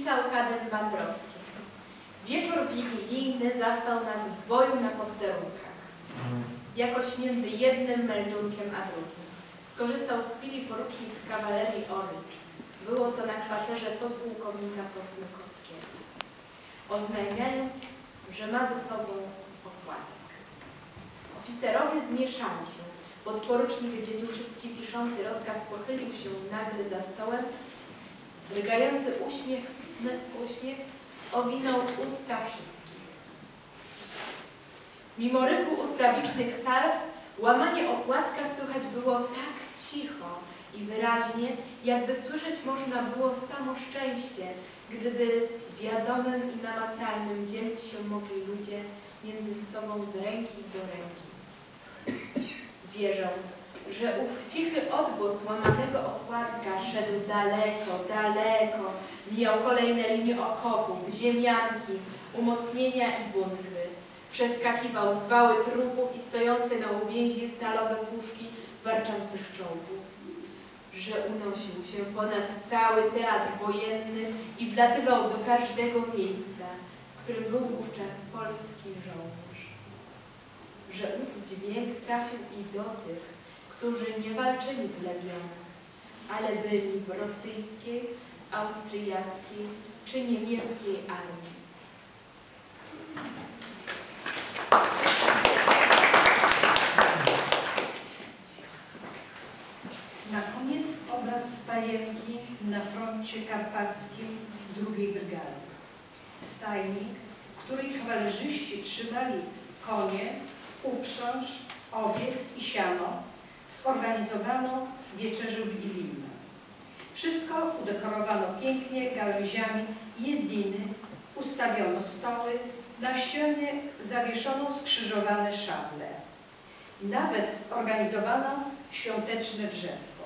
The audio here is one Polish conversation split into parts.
Pisał kadet Mandrowski. Wieczór wigilijny zastał nas w boju na posterunkach. Jakoś między jednym meldunkiem a drugim. Skorzystał z chwili porucznik w kawalerii Orycz. Było to na kwaterze podpułkownika Sosnykowskiego. Oznajmiając, że ma ze sobą pokładek. Oficerowie zmieszali się. Podporucznik Dzieduszycki piszący rozkaz pochylił się nagle za stołem. Drgający uśmiech, uśmiech owinął usta wszystkich. Mimo ryku ustawicznych salw, łamanie opłatka słychać było tak cicho i wyraźnie, jakby słyszeć można było samo szczęście, gdyby wiadomym i namacalnym dzielić się mogli ludzie między sobą z ręki do ręki. Wierzę, że ów cichy odgłos łamanego opłatka szedł daleko, daleko, mijał kolejne linie okopów, ziemianki, umocnienia i bunkry. Przeskakiwał zwały trupów i stojące na uwięzi stalowe puszki warczących czołgów. Że unosił się ponad cały teatr wojenny i wlatywał do każdego miejsca, w którym był wówczas polski żołnierz. Że ów dźwięk trafił i do tych, którzy nie walczyli w legionach, ale byli w rosyjskiej, austriackiej czy niemieckiej armii. Na koniec obraz stajenki na froncie karpackim z drugiej brygady. W stajni, w której kawalerzyści trzymali konie, uprząż, owiec i siano, zorganizowano wieczerzę wigilijną. Wszystko udekorowano pięknie gałęziami jedliny, ustawiono stoły, na ścianie zawieszono skrzyżowane szable. Nawet zorganizowano świąteczne drzewko.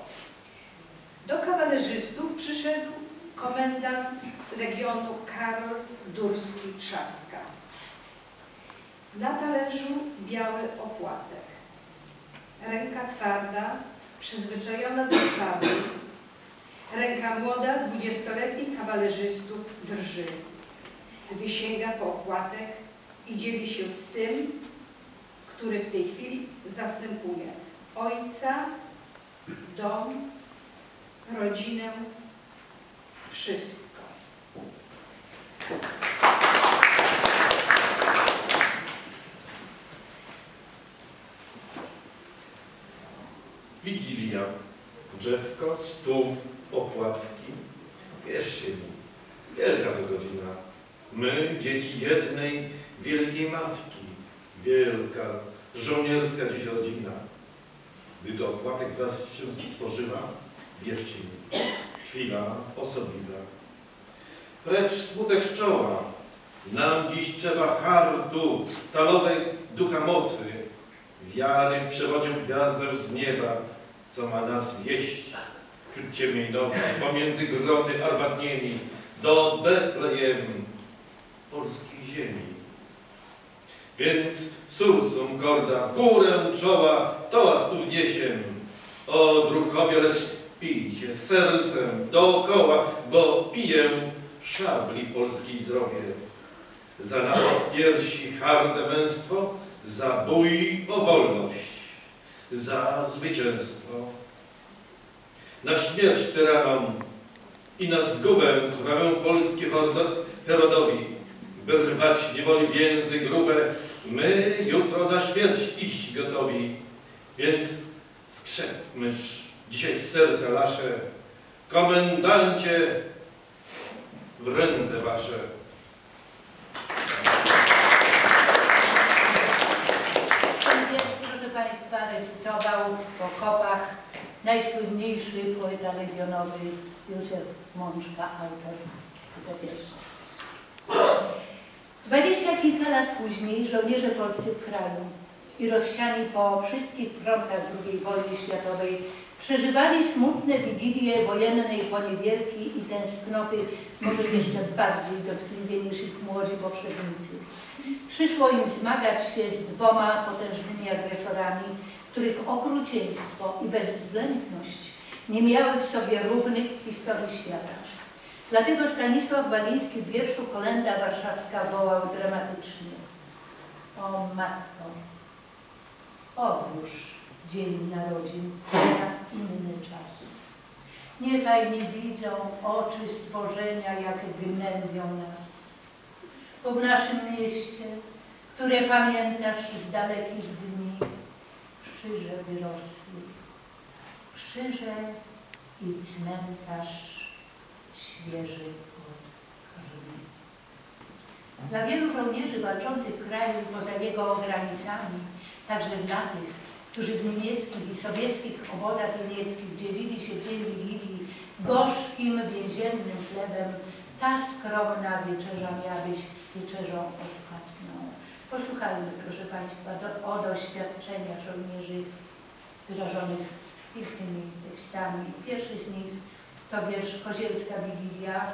Do kawalerzystów przyszedł komendant Legionu Karol Durski-Trzaska. Na talerzu biały opłatek. Ręka twarda, przyzwyczajona do szlaby. Ręka młoda, dwudziestoletnich kawalerzystów drży. Gdy sięga po opłatek i dzieli się z tym, który w tej chwili zastępuje ojca, dom, rodzinę, wszystko. Wigilia, drzewko, stół, opłatki. Wierzcie mi, wielka to godzina. My, dzieci jednej wielkiej matki, wielka, żołnierska dziś rodzina. Gdy to opłatek wraz się spożywa, wierzcie mi, chwila osobliwa. Precz smutek z czoła, nam dziś trzeba hartu, stalowej ducha mocy, wiary w przewodnią gwiazdę z nieba, co ma nas wieść wśród ciemnej nocy, pomiędzy groty armatniemi, do Betlejem, polskiej ziemi. Więc sursum korda, w górę czoła, toast tu wniesiem. O druchowie, lecz pijcie sercem dookoła, bo piję szabli polskiej zdrowie. Za nasze piersi harde męstwo, za bój o wolność, za zwycięstwo. Na śmierć tyranom i na zgubę krwawę polskie Herodowi, by rwać niewoli więzy grube, my jutro na śmierć iść gotowi. Więc skrzepmyż dzisiaj z serca nasze, komendancie, w ręce wasze. Ten wiersz, proszę Państwa, recytował w okopach najsłynniejszy poeta legionowy Józef Mączka, autor tego wiersza. Dwadzieścia kilka lat później żołnierze polscy w kraju i rozsiani po wszystkich frontach II wojny światowej przeżywali smutne wigilie wojennej poniewierki i tęsknoty może jeszcze bardziej dotkliwie niż ich młodzi poprzednicy. Przyszło im zmagać się z dwoma potężnymi agresorami, których okrucieństwo i bezwzględność nie miały w sobie równych w historii świata. Dlatego Stanisław Waliński w wierszu Kolenda Warszawska wołał dramatycznie O Matko, odłóż dzień narodzin na inny czas. Niechaj nie widzą oczy stworzenia, jak gnębią nas. Bo w naszym mieście, które pamiętasz z dalekich dni, krzyże wyrosły. Krzyże i cmentarz świeży od krwi. Dla wielu żołnierzy walczących w kraju poza jego granicami, także dla tych, którzy w niemieckich i sowieckich obozach niemieckich dzielili się dzień Wigilii gorzkim więziennym chlebem, ta skromna wieczerza miała być wieczerzą ostatnią. Posłuchajmy, proszę Państwa, do, o doświadczeniach żołnierzy wyrażonych pięknymi tekstami. Pierwszy z nich to wiersz Kozielska Wigilia,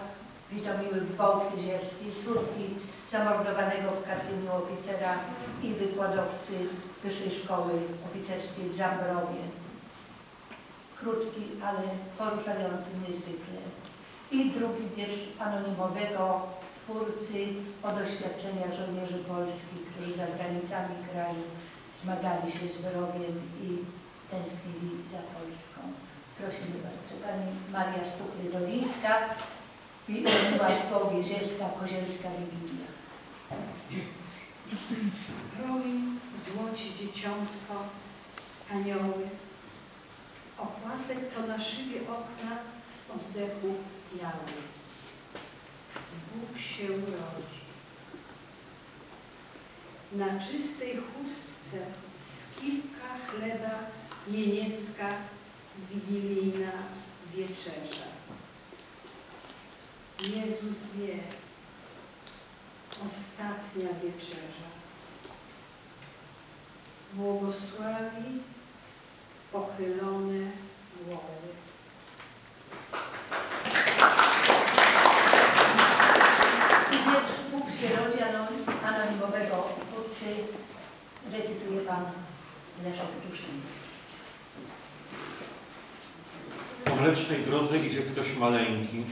Witomiły Wołk-Jezierskiej, córki zamordowanego w Katyniu oficera i wykładowcy Wyższej Szkoły Oficerskiej w Zambrowie. Krótki, ale poruszający niezwykle. I drugi wiersz anonimowego twórcy o doświadczeniach żołnierzy polskich, którzy za granicami kraju zmagali się z wrogiem i tęsknili za Polską. Prosimy bardzo. Pani Maria Stukry-Dolińska Była Jezierska, Kozielska Wigilia. Promień, złoci dzieciątko, anioły, opłatek, co na szybie okna z oddechów biały. Bóg się rodzi. Na czystej chustce z kilka chleba jeniecka wigilijna wieczerza. Jezus wie, ostatnia wieczerza. Błogosławi pochylone głowy. I anon- anonimowego twórcy recytuje Pan Leszek Duszyński. Po mlecznej drodze idzie ktoś maleńki,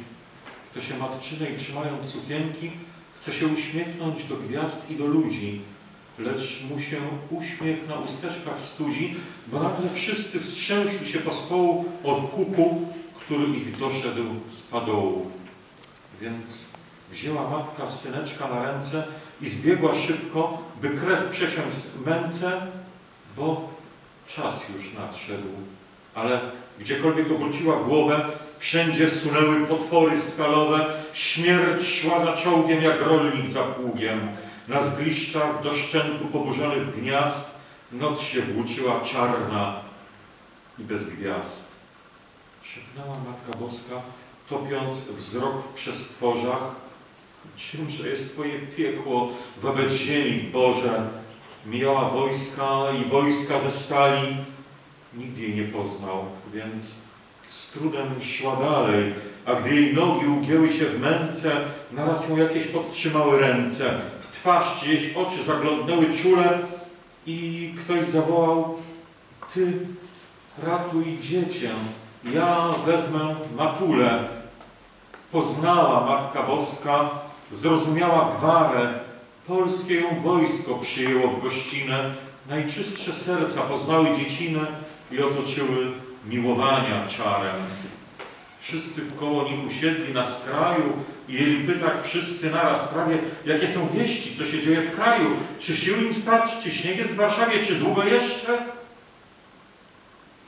kto się matczynej trzymając sukienki, chce się uśmiechnąć do gwiazd i do ludzi, lecz mu się uśmiech na usteczkach studzi, bo nagle wszyscy wstrzęśli się pospołu od huku, który ich doszedł z padołów. Więc wzięła matka syneczka na ręce i zbiegła szybko, by kres przeciąć męce, bo czas już nadszedł. Ale Gdziekolwiek obróciła głowę, wszędzie sunęły potwory skalowe, śmierć szła za czołgiem jak rolnik za pługiem. Na zgliszczach do szczętu poburzonych gniazd noc się włóczyła czarna i bez gwiazd. Szepnęła Matka Boska, topiąc wzrok w przestworzach, czymże jest Twoje piekło wobec ziemi, Boże? Mijała wojska i wojska ze stali, Nikt jej nie poznał, więc z trudem szła dalej, a gdy jej nogi ugięły się w męce, naraz ją jakieś podtrzymały ręce. W twarz czyjeś oczy zaglądnęły czule i ktoś zawołał Ty ratuj dziecię, ja wezmę matulę. Poznała Matka Boska, zrozumiała gwarę, polskie ją wojsko przyjęło w gościnę, najczystsze serca poznały dziecinę, i otoczyły miłowania czarem. Wszyscy wkoło nich usiedli na skraju i jeli pytać wszyscy naraz prawie, jakie są wieści, co się dzieje w kraju, czy sił im stać, czy śnieg jest w Warszawie, czy długo jeszcze?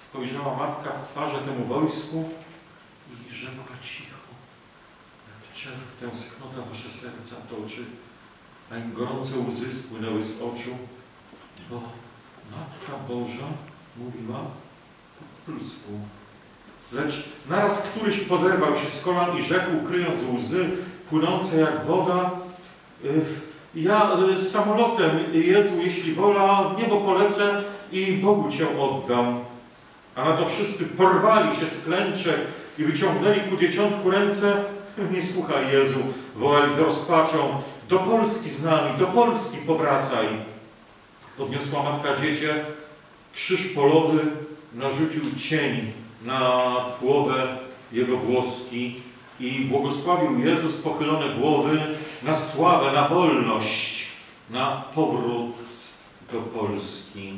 Spojrzała matka w twarze temu wojsku i rzekła cicho, czerw tęsknota wasze serca toczy, a im gorące łzy spłynęły z oczu, bo Matka Boża mówiła po polsku. Lecz naraz któryś poderwał się z kolan i rzekł, kryjąc łzy płynące jak woda, y, ja y, z samolotem, Jezu, jeśli wola, w niebo polecę i Bogu Cię oddam. A na to wszyscy porwali się z klęczek i wyciągnęli ku dzieciątku ręce. Nie słuchaj Jezu, wołali z rozpaczą, do Polski z nami, do Polski powracaj. Podniosła matka dziecię, Krzyż polowy narzucił cień na głowę jego włoski i błogosławił Jezus pochylone głowy na sławę, na wolność, na powrót do Polski.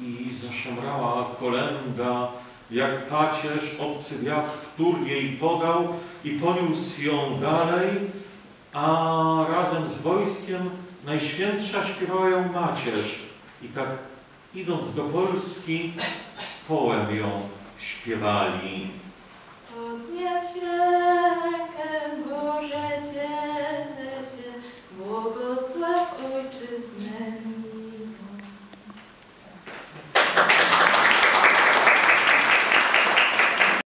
I zaszemrała kolenda, jak pacierz obcy wiatr wtór jej podał i poniósł ją dalej, a razem z wojskiem Najświętsza śpiewała ją macierz. I tak idąc do Polski, z połem ją śpiewali. Podnieś Boże